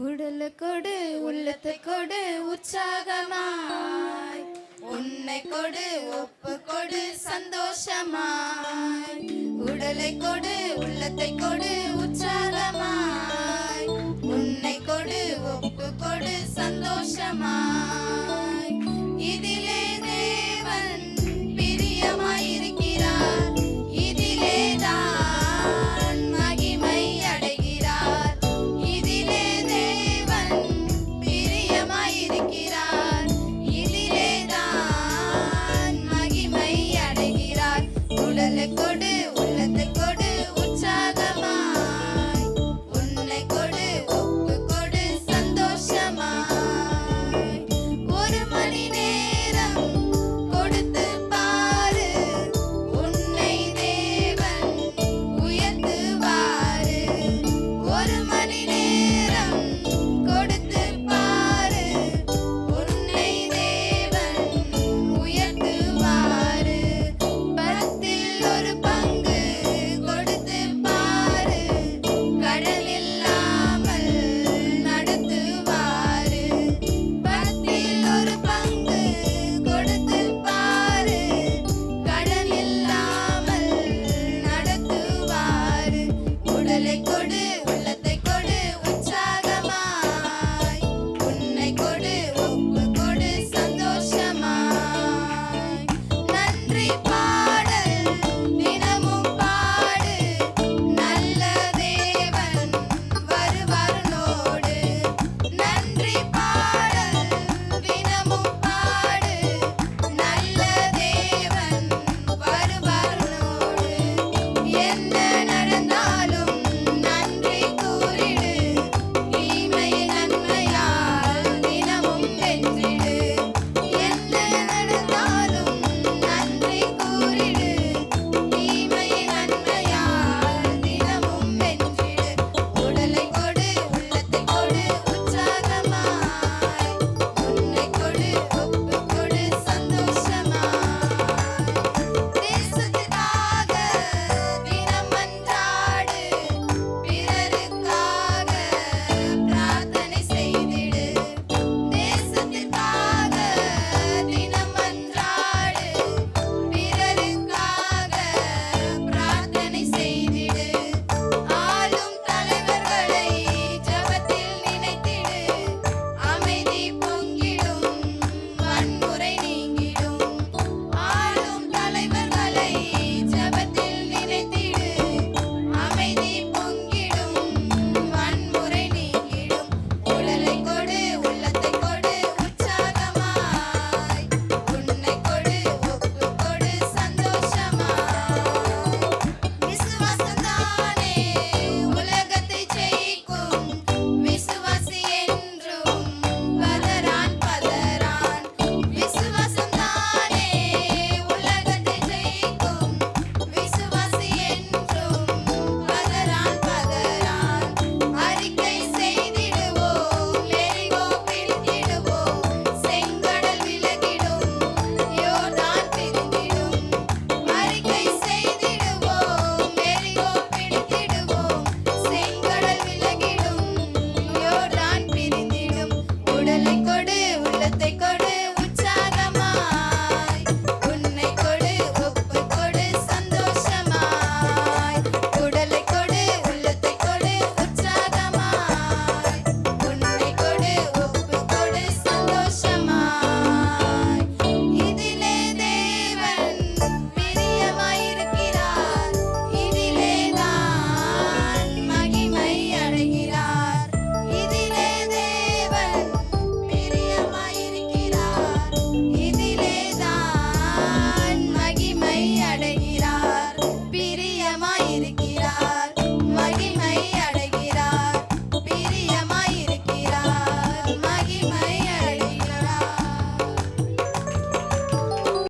உடலை கொடு உள்ளத்தை கொடு உற்சாகமாய். உன்னை கொடு ஒப்பு கொடு சந்தோஷமாய். உடலை கொடு